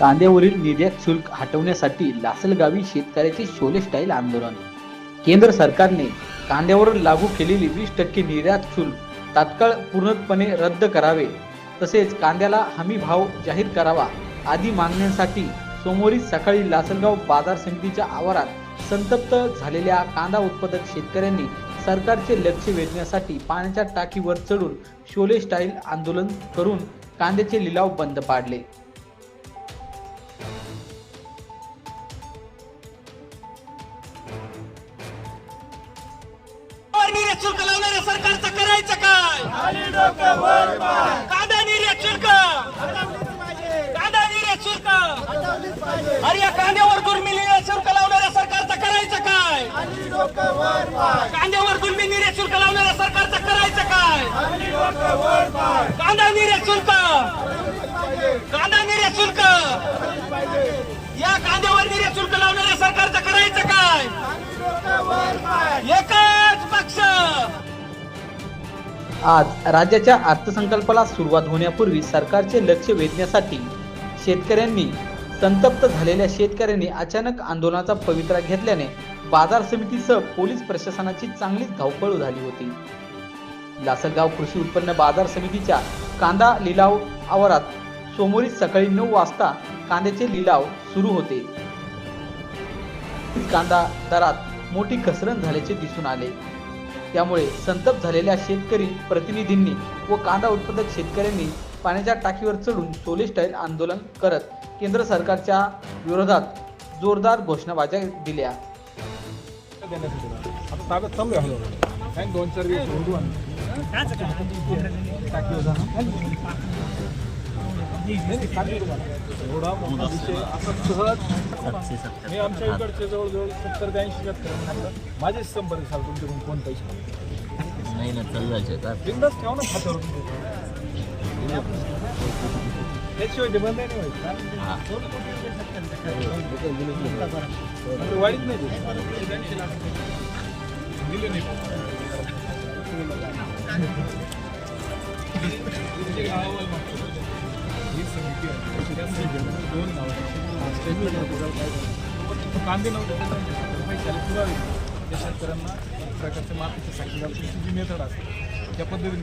कांद्यावरील निर्यात शुल्क हटवण्यासाठी लासलगावी शेतकऱ्याचे शोले स्टाईल आंदोलन. केंद्र सरकारने कांद्यावर लागू केलेली वीस टक्के निर्यात शुल्क तात्काळ पूर्णपणे रद्द करावे तसेच कांद्याला हमी भाव जाहीर करावा आदी मागण्यांसाठी सोमवारी सकाळी लासलगाव बाजार समितीच्या आवारात संतप्त झालेल्या कांदा उत्पादक शेतकऱ्यांनी सरकारचे लक्ष वेधण्यासाठी पाण्याच्या टाकीवर चढून शोले स्टाईल आंदोलन करून कांद्याचे लिलाव बंद पाडले. वर निर्यात शुल्क लावणाऱ्या सरकारचं करायचं काय? कांदा निर्यात शुल्क. कांदा निर्यात शुल्क. अरे या कांद्यावर दुर्मी निर्यात शुल्क लावणाऱ्या सरकारचं करायचं काय? कांद्यावर दुर्मी निर्यात शुल्क लावणाऱ्या सरकारचं करायचं काय? कांदा निर्यात शुल्क. कांदा निर्यात शुल्क. या कांद्यावर निर्यात शुल्क लावणाऱ्या सरकारचं करायचं काय? आज राज्याच्या अर्थसंकल्पाला सुरुवात होण्यापूर्वी सरकारचे लक्ष वेधण्यासाठी शेतकऱ्यांनी संतप्त झालेल्या शेतकऱ्यांनी अचानक आंदोलनाचा पवित्रा घेतल्याने बाजार समितीसह पोलीस प्रशासनाची चांगलीच धावपळ झाली होती. लासलगाव कृषी उत्पन्न बाजार समितीच्या कांदा लिलाव आवारात सोमवारी सकाळी नऊ वाजता कांद्याचे लिलाव सुरू होते. कांदा दरात मोठी घसरण झाल्याचे दिसून आले. त्यामुळे संतप्त झालेल्या शेतकरी प्रतिनिधींनी व कांदा उत्पादक शेतकऱ्यांनी पाण्याच्या टाकीवर चढून सोले स्टाईल आंदोलन करत केंद्र सरकारच्या विरोधात जोरदार घोषणाबाज्या दिल्या आता ताब्यात चालू आहे हळूहळू. काय दोन चार एवढा मोठा विषय असा सहज मी आमच्या इकडचे जवळजवळ सत्तर ते ऐंशी शेतकऱ्यांना माझेच संपर्क झाला तुमच्याकडून कोण पैसे नाही ना का बिंदास ठेवा ना खात्यावर. त्याशिवाय ते बंद नाही व्हायचं वाईट नाही. दिले नाही. दोन नावं कांदे नव्हते पैशाला पुरावे त्या शेतकऱ्यांना एक प्रकारचे माफीचे साक्षीदार जी मेथड असते त्या पद्धतीने